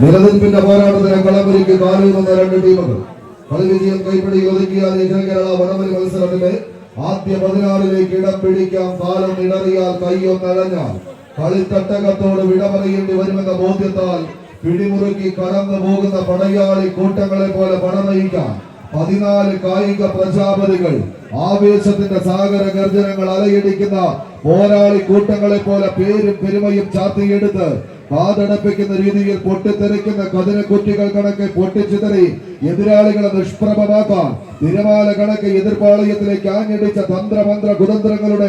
നിലനിൽപ്പിന്റെ പോരാട്ടത്തിന് കളമൊരുക്കി കാലൂന്നുന്ന രണ്ട് ടീമുകൾ. കളി വിജയം കൈപ്പിടി ഒതുക്കിയ കേരള വടംവലി മത്സരത്തിലെ ആദ്യ പതിനാറിലേക്ക് ഇടം പിടിക്കാം കാലം ഇടറിയാൽ കൈയൊന്നഴഞ്ഞാൽ കളിത്തട്ടകത്തോട് വിട പറയേണ്ടി വരുമെന്ന ബോധ്യത്താൽ പിടിമുറുക്കി കടന്നു പോകുന്ന പടയാളി കൂട്ടങ്ങളെ പോലെ പടനയിക്കാൻ പതിനാല് കായിക പ്രജാപതികൾ ആവേശത്തിന്റെ സാഗര ഗർജനങ്ങൾ അലയടിക്കുന്ന പോരാളി കൂട്ടങ്ങളെ പോലെ പേരും പെരുമയും ചാർത്തിയെടുത്ത് കാതടപ്പിക്കുന്ന രീതിയിൽ പൊട്ടിത്തെറിക്കുന്ന കതിന കുറ്റികൾ കണക്കെ പൊട്ടിച്ചിതറി എതിരാളികളെ നിഷ്പ്രഭമാക്കാൻ തിരമാല കണക്ക് എതിർപാളയത്തിലേക്ക് ആഞ്ഞടിച്ച തന്ത്രമന്ത്ര കുതന്ത്രങ്ങളുടെ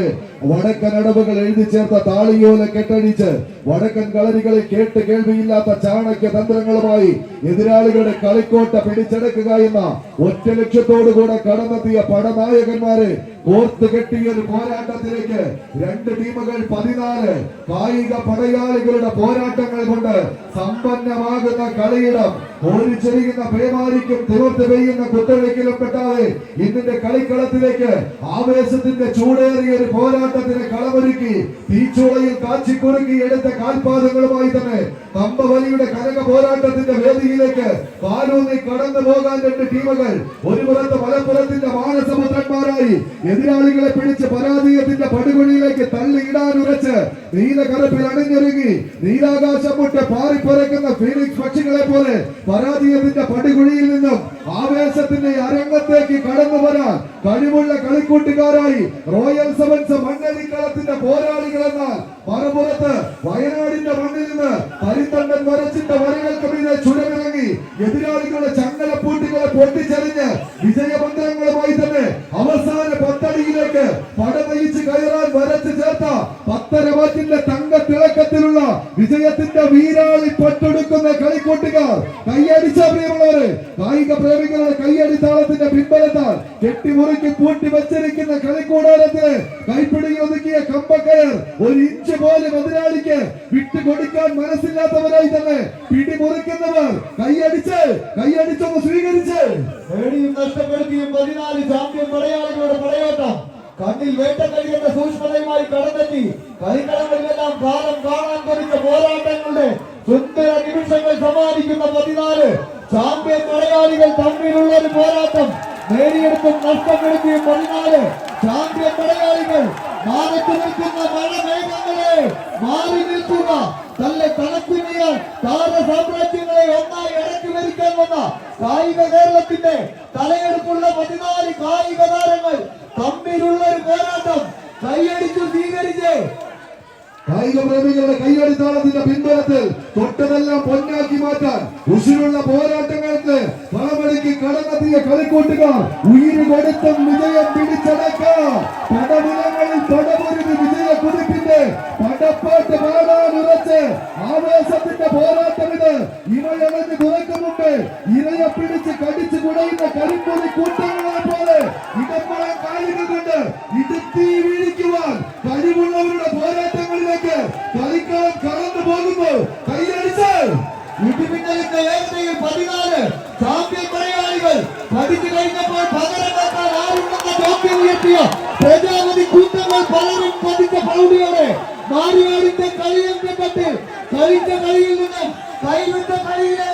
വടക്കൻ അടവുകൾ എഴുതി ചേർത്ത താളിയോല കെട്ടടിച്ച് വടക്കൻ കളരികളിൽ കേട്ട് കേൾവിയില്ലാത്ത ചാണക്യ തന്ത്രങ്ങളുമായി എതിരാളികളുടെ കളിക്കോട്ട പിടിച്ചെടുക്കുക എന്ന ഒറ്റ ലക്ഷ്യത്തോടു കൂടെ കടന്നെത്തിയ പടനായകന്മാരെ കോർത്ത് കെട്ടിയ ഒരു പോരാട്ടത്തിലേക്ക് രണ്ട് ടീമുകൾ പതിനാല് കായിക പടയാളികളുടെ പോരാട്ടങ്ങൾ കൊണ്ട് സമ്പന്നമാകുന്ന കളിയിടം ഓടിച്ചെറിയുന്ന പേമാരിക്കും തിവർത്ത് പെയ്യുന്ന കുത്തഴിക്കലും പെട്ടാതെ ഇന്നിന്റെ കളിക്കളത്തിലേക്ക് ആവേശത്തിന്റെ ചൂടേറിയ ഒരു പോരാട്ടത്തിന് കളമൊരുക്കി തീച്ചൂളയിൽ കാച്ചിക്കുറുക്കി എടുത്ത കാൽപാദങ്ങളുമായി തന്നെ തമ്പവലിയുടെ കനക പോരാട്ടത്തിന്റെ വേദിയിലേക്ക് പാലൂന്നി കടന്നു പോകാൻ രണ്ട് ടീമുകൾ ഒരു പുറത്ത് മലപ്പുറത്തിന്റെ മാനസപുത്രന്മാരായി എതിരാളികളെ പിടിച്ച് പരാജയത്തിന്റെ പടുകുഴിയിലേക്ക് തള്ളിയിടാൻ ഉറച്ച് നീലകറുപ്പിൽ അണിഞ്ഞൊരുങ്ങി നീലാകാശം മുട്ട് പാറിപ്പറക്കുന്ന ഫീലിക്സ് പക്ഷികളെ പോലെ പരാജയത്തിന്റെ പടികുഴിയിൽ നിന്നും ആവേശത്തിന്റെ അരങ്ങത്തേക്ക് കടന്നു വരാൻ കഴിവുള്ള കളിക്കൂട്ടുകാരായി റോയൽ സെവൻസ് മണ്ണലിക്കളത്തിന്റെ പോരാളികളെന്നാൽ മറുപുറത്ത് വയനാടിന്റെ മണ്ണിൽ നിന്ന് പരിത്തണ്ടൻ വരച്ചിട്ട വരകൾക്ക് മീതെ ചുരമിറങ്ങി എതിരാളികളുടെ ചങ്ങലപ്പൂട്ടുകളെ പൊട്ടിച്ചെറിഞ്ഞ് വിജയമന്ത്രങ്ങളുമായി ചേർത്ത പത്തര വാറ്റിന്റെ തങ്ക തിളക്കത്തിലുള്ള വിജയത്തിന്റെ വീരാളി പൊട്ടെടുക്കുന്ന കളിക്കൂട്ടുകാർ കൈയടിച്ച പ്രിയമുള്ളവരെ കായിക പ്രേമികളുടെ കൈയടിത്താളത്തിന്റെ പിൻബലത്താൽ കെട്ടിമുറുക്കി പൂട്ടി വച്ചിരിക്കുന്ന കളിക്കൂടാരത്തിന് കൈപ്പിടി ഒതുക്കിയ കമ്പക്കയർ ഒരു ഇഞ്ച് പോലും എതിരാളിക്ക് വിട്ടുകൊടുക്കാൻ മനസ്സില്ലാത്തവരായി തന്നെ പിടിമുറിക്കുന്നവർ. കൈയടിച്ച് കൈയടിച്ചൊന്ന് സ്വീകരിച്ച്. നഷ്ടപ്പെടുത്തിയും പതിനാല് ചാമ്പ്യൻ പടയാളികളുടെ പടയോട്ടം കണ്ണിൽ വേട്ടക്കളി എന്ന സൂക്ഷ്മതയുമായി കടന്നെത്തി. കളിക്കളങ്ങളിലെല്ലാം കാലം കാണാൻ കൊതിച്ച പോരാട്ടങ്ങളുടെ സുന്ദര നിമിഷങ്ങൾ സമ്മാനിക്കുന്ന പതിനാല് ചാമ്പ്യൻ മലയാളികൾ തമ്മിലുള്ള ഒരു പോരാട്ടം. നേടിയെടുത്തും നഷ്ടപ്പെടുത്തിയും പതിനാല് ചാമ്പ്യൻ മലയാളികൾ മാറത്തു നിൽക്കുന്ന മഴമേഘങ്ങളെ മാറി നിൽക്കുക. തല്ലെ തണുപ്പിനിയ താര സാമ്രാജ്യങ്ങളെ ഒന്നായി ഇറക്കി വരിക്കാൻ വന്ന കായിക കേരളത്തിന്റെ തലയെടുപ്പുള്ള പതിനാല് കായിക താരങ്ങൾ തമ്മിലുള്ള ഒരു പോരാട്ടം കൈയടിച്ചു സ്വീകരിച്ച് കായിക പ്രേമികളുടെ കൈയടിത്താളത്തിന്റെ പിൻബലത്തിൽ തൊട്ടതെല്ലാം പൊന്നാക്കി മാറ്റാൻ ഉശിരുള്ള പോരാട്ടങ്ങൾക്ക് പണമടിക്ക് കടന്നെത്തിയ കളിക്കൂട്ടുകാർ ഉയിര് കൊടുത്തും വിജയം പിടിച്ചടക്കാം പടനിലങ്ങളിൽ പടമൊരുങ്ങി വിജയ കുതിപ്പിന്റെ പടപ്പാട്ട് പാടാൻ ഉറച്ച് ആവേശത്തിന്റെ പോരാട്ടം ഇത്. ഇവയണഞ്ഞ് തുറക്കും മുമ്പ് ഇരയെ പിടിച്ച് കടിച്ചു കുടയുന്ന കരിമ്പൊലി കൂട്ടങ്ങളെ പോലെ ഇടപ്പുറം കാലുകൾ കൊണ്ട് ഇടുത്തി இடிவிட்ட இந்த வேட்டையில் பதினாலு சாம்பியன் படையாளிகள் படித்து வைத்த போல் பகரங்கள் ஆறுமுக சாம்பியன் இயற்றிய பிரஜாபதி கூட்டங்கள் பலரும் பதித்த பகுதியோடு மாறி மாறித்த கலியன் கட்டத்தில் கழித்த கலியில் கைவிட்ட கலியிலே